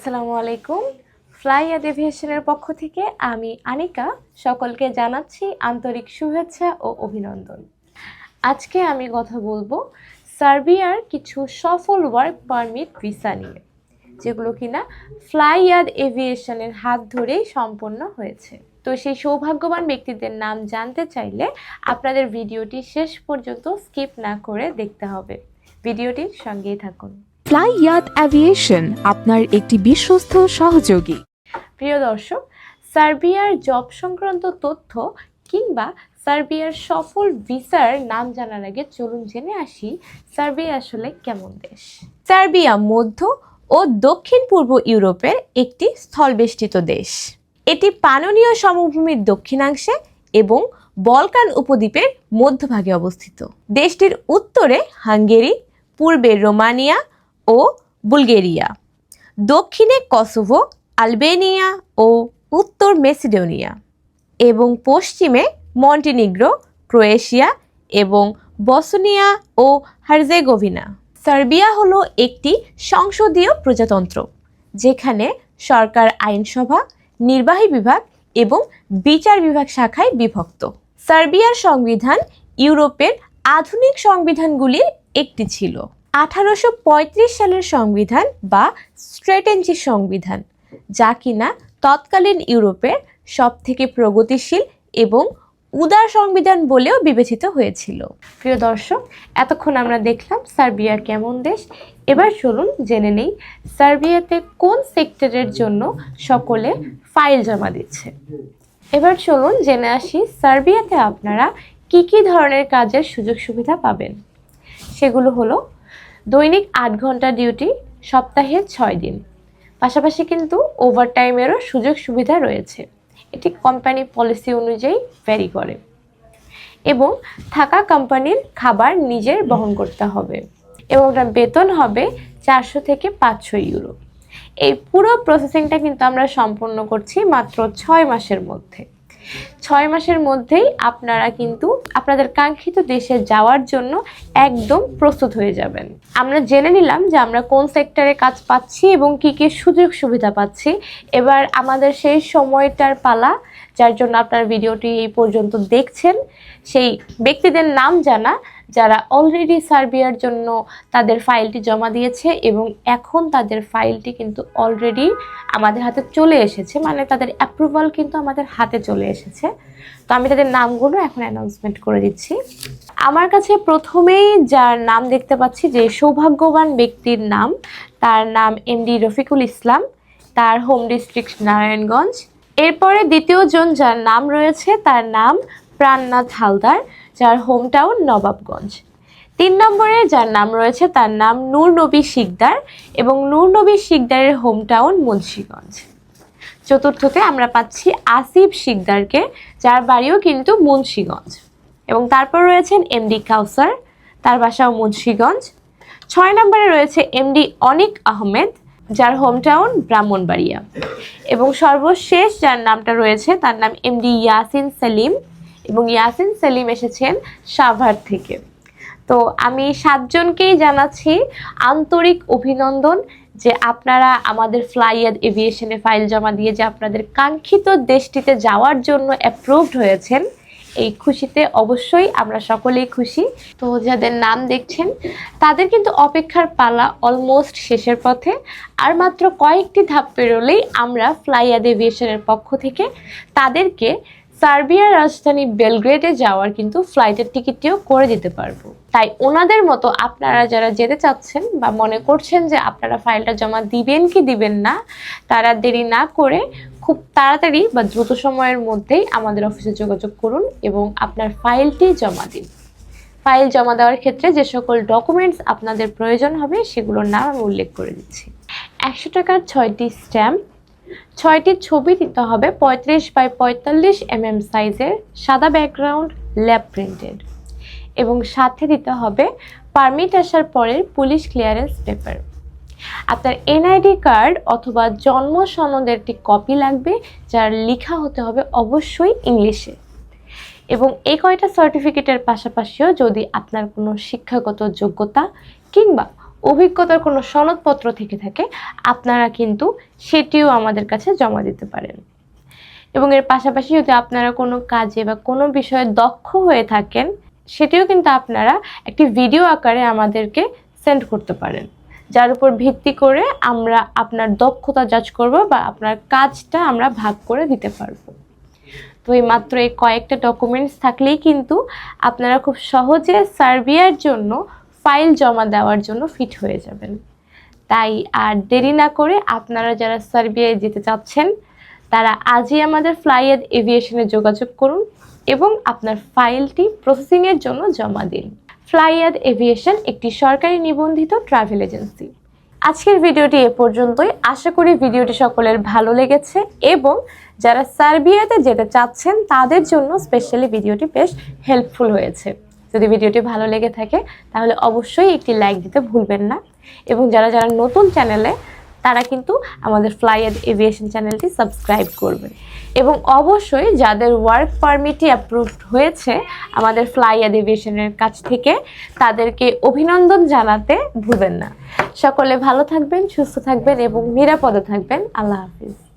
আসসালামু আলাইকুম। ফ্লাই এভিয়েশনের পক্ষ থেকে আমি আনিকা সকলকে জানাচ্ছি আন্তরিক শুভেচ্ছা ও অভিনন্দন। আজকে আমি কথা বলব সার্বিয়ার কিছু সফল ওয়ার্ক পারমিট ভিসা নিয়ে, যেগুলো কিনা ফ্লাইয়াদ এভিয়েশনের হাত ধরেই সম্পন্ন হয়েছে। তো সেই সৌভাগ্যবান ব্যক্তিদের নাম জানতে চাইলে আপনাদের ভিডিওটি শেষ পর্যন্ত স্কিপ না করে দেখতে হবে। ভিডিওটির সঙ্গেই থাকুন। ফ্লাই ইয়াত অ্যাভিয়েশন আপনার একটি বিশ্বস্ত সহযোগী। প্রিয় দর্শক, সার্বিয়ার জব সংক্রান্ত তথ্য কিংবা সার্বিয়ার সফল ভিসার নাম জানার আগে চলুন জেনে আসি, সার্বিয়া আসলে কেমন দেশ? সার্বিয়া মধ্য ও দক্ষিণ পূর্ব ইউরোপের একটি স্থলবেষ্টিত দেশ। এটি পাননীয় সমভূমির দক্ষিণাংশে এবং বলকান উপদ্বীপের মধ্যভাগে অবস্থিত। দেশটির উত্তরে হাঙ্গেরি, পূর্বে রোমানিয়া ও বুলগেরিয়া, দক্ষিণে কসোভো, আলবেনিয়া ও উত্তর মেসিডোনিয়া এবং পশ্চিমে মন্টিনিগ্রো, ক্রোয়েশিয়া এবং বসনিয়া ও হার্জেগোভিনা। সার্বিয়া হলো একটি সংসদীয় প্রজাতন্ত্র, যেখানে সরকার আইনসভা, নির্বাহী বিভাগ এবং বিচার বিভাগ শাখায় বিভক্ত। সার্বিয়ার সংবিধান ইউরোপের আধুনিক সংবিধানগুলির একটি ছিল। আঠারোশো পঁয়ত্রিশ সালের সংবিধান বা স্ট্রেটেনজি সংবিধান, যা কিনা তৎকালীন ইউরোপের সবথেকে প্রগতিশীল এবং উদার সংবিধান বলেও বিবেচিত হয়েছিল। প্রিয় দর্শক, এতক্ষণ আমরা দেখলাম সার্বিয়া কেমন দেশ। এবার চলুন জেনে নেই সার্বিয়াতে কোন সেক্টরের জন্য সকলে ফাইল জমা দিচ্ছে। এবার চলুন জেনে আসি সার্বিয়াতে আপনারা কি কি ধরনের কাজের সুযোগ সুবিধা পাবেন। সেগুলো হলো দৈনিক আট ঘণ্টা ডিউটি সপ্তাহে ছয় দিন। পাশাপাশি কিন্তু ওভারটাইমেরও সুযোগ সুবিধা রয়েছে। এটি কোম্পানি পলিসি অনুযায়ী ভ্যারি করে। এবং থাকা কোম্পানির খাবার নিজের বহন করতে হবে। এবং ওটার বেতন হবে চারশো থেকে পাঁচশো ইউরো এই পুরো প্রসেসিংটা কিন্তু আমরা সম্পন্ন করছি মাত্র ছয় মাসের মধ্যে। ছয় মাসের মধ্যেই আপনারা কিন্তু আপনাদের কাঙ্ক্ষিত দেশে যাওয়ার জন্য একদম প্রস্তুত হয়ে যাবেন। আমরা জেনে নিলাম যে আমরা কোন সেক্টরে কাজ পাচ্ছি এবং কী কী সুযোগ সুবিধা পাচ্ছি। এবার আমাদের সেই সময়টার পালা যার জন্য আপনার ভিডিওটি এই পর্যন্ত দেখছেন। সেই ব্যক্তিদের নাম জানা, যারা অলরেডি সার্বিয়ার জন্য তাদের ফাইলটি জমা দিয়েছে এবং এখন তাদের ফাইলটি কিন্তু অলরেডি আমাদের হাতে চলে এসেছে মানে তাদের অ্যাপ্রুভাল কিন্তু আমাদের হাতে চলে এসেছে। তো আমি তাদের নামগুলো এখন অ্যানাউন্সমেন্ট করে দিচ্ছি। আমার কাছে প্রথমেই যার নাম দেখতে পাচ্ছি, যে সৌভাগ্যবান ব্যক্তির নাম, তার নাম এমডি রফিকুল ইসলাম। তার হোম ডিস্ট্রিক্ট নারায়ণগঞ্জ। এরপরে দ্বিতীয় জন যার নাম রয়েছে তার নাম প্রাণনাথ হালদার, যার হোম টাউন নবাবগঞ্জ। তিন নম্বরে যার নাম রয়েছে তার নাম নূর নবী শিকদার এবং নূর নবী শিকদারের হোম টাউন মুন্সীগঞ্জ। চতুর্থতে আমরা পাচ্ছি আসিফ শিকদারকে, যার বাড়িও কিন্তু মুন্সীগঞ্জ। এবং তারপর রয়েছেন এমডি কাউসার, তার বাসাও মুন্সীগঞ্জ। ছয় নম্বরে রয়েছে এমডি অনিক আহমেদ যার হোম টাউন ব্রাহ্মণবাড়িয়া। এবং সর্বশেষ যার নামটা রয়েছে, তার নাম এমডি ইয়াসিন সেলিম এবং ইয়াসিন সেলিম এসেছেন সাভার থেকে। তো আমি সাতজনকেই জানাচ্ছি আন্তরিক অভিনন্দন যে আপনারা আমাদের ফ্লাইয়াদ এভিয়েশনে ফাইল জমা দিয়ে যে আপনাদের কাঙ্ক্ষিত দেশটিতে যাওয়ার জন্য অ্যাপ্রুভড হয়েছেন। এই খুশিতে অবশ্যই আমরা সকলেই খুশি। তো যাদের নাম দেখছেন, তাদের কিন্তু অপেক্ষার পালা অলমোস্ট শেষের পথে। আর মাত্র কয়েকটি ধাপ পেরোলেই আমরা ফ্লাইয়াদ এভিয়েশনের পক্ষ থেকে তাদেরকে সার্বিয়ার রাজধানী বেলগ্রেডে যাওয়ার কিন্তু ফ্লাইটের টিকিটটিও করে দিতে পারব। তাই ওনাদের মতো আপনারা যারা যেতে চাচ্ছেন বা মনে করছেন যে আপনারা ফাইলটা জমা দিবেন কি দিবেন না, তারা দেরি না করে খুব তাড়াতাড়ি বা দ্রুত সময়ের মধ্যেই আমাদের অফিসে যোগাযোগ করুন এবং আপনার ফাইলটি জমা দিন। ফাইল জমা দেওয়ার ক্ষেত্রে যে সকল ডকুমেন্টস আপনাদের প্রয়োজন হবে সেগুলোর নাম আমি উল্লেখ করে দিচ্ছি। একশো টাকার ছয়টি স্ট্যাম্প ছয়টি ছবি দিতে হবে পঁয়ত্রিশ বাই পঁয়তাল্লিশ এম এম সাইজের সাদা ব্যাকগ্রাউন্ড ল্যাব প্রিন্টেড এবং সাথে দিতে হবে পারমিট আসার পরের পুলিশ ক্লিয়ারেন্স পেপার আপনার এনআইডি কার্ড অথবা জন্ম সনদের একটি কপি লাগবে, যার লেখা হতে হবে অবশ্যই ইংলিশে। এবং এই কয়টা সার্টিফিকেটের পাশাপাশিও যদি আপনার কোনো শিক্ষাগত যোগ্যতা কিংবা অভিজ্ঞতার কোনো সনদপত্র থেকে থাকে, আপনারা কিন্তু সেটিও আমাদের কাছে জমা দিতে পারেন। এবং এর পাশাপাশি যদি আপনারা কোনো কাজে বা কোনো বিষয়ে দক্ষ হয়ে থাকেন, সেটিও কিন্তু আপনারা একটি ভিডিও আকারে আমাদেরকে সেন্ড করতে পারেন। যার উপর ভিত্তি করে আমরা আপনার দক্ষতা যাচ করব বা আপনার কাজটা আমরা ভাগ করে দিতে পারব। তো এই মাত্র এই কয়েকটা ডকুমেন্টস থাকলেই কিন্তু আপনারা খুব সহজে সার্বিয়ার জন্য ফাইল জমা দেওয়ার জন্য ফিট হয়ে যাবেন। তাই আর দেরি না করে আপনারা যারা সার্বিয়ায় যেতে চাচ্ছেন, তারা আজই আমাদের ফ্লাইয়েড এভিয়েশনে যোগাযোগ করুন এবং আপনার ফাইলটি প্রসেসিংয়ের জন্য জমা দিন। ফ্লাইয়াদ এভিয়েশন একটি সরকারি নিবন্ধিত ট্রাভেল এজেন্সি। আজকের ভিডিওটি এ পর্যন্তই। আশা করি ভিডিওটি সকলের ভালো লেগেছে এবং যারা সার্বিয়াতে যেতে চাচ্ছেন, তাদের জন্য স্পেশালি ভিডিওটি বেশ হেল্পফুল হয়েছে। যদি ভিডিওটি ভালো লেগে থাকে, তাহলে অবশ্যই একটি লাইক দিতে ভুলবেন না। এবং যারা যারা নতুন চ্যানেলে তারা কিন্তু আমাদের ফ্লাইয়াদ এভিয়েশন চ্যানেলটি সাবস্ক্রাইব করবেন এবং অবশ্যই যাদের ওয়ার্ক পারমিটই অ্যাপ্রুভড হয়েছে আমাদের ফ্লাইয়াদ এভিয়েশনের কাছ থেকে, তাদেরকে অভিনন্দন জানাতে ভুলবেন না। সকলে ভালো থাকবেন, সুস্থ থাকবেন এবং নিরাপদে থাকবেন। আল্লাহ হাফিজ।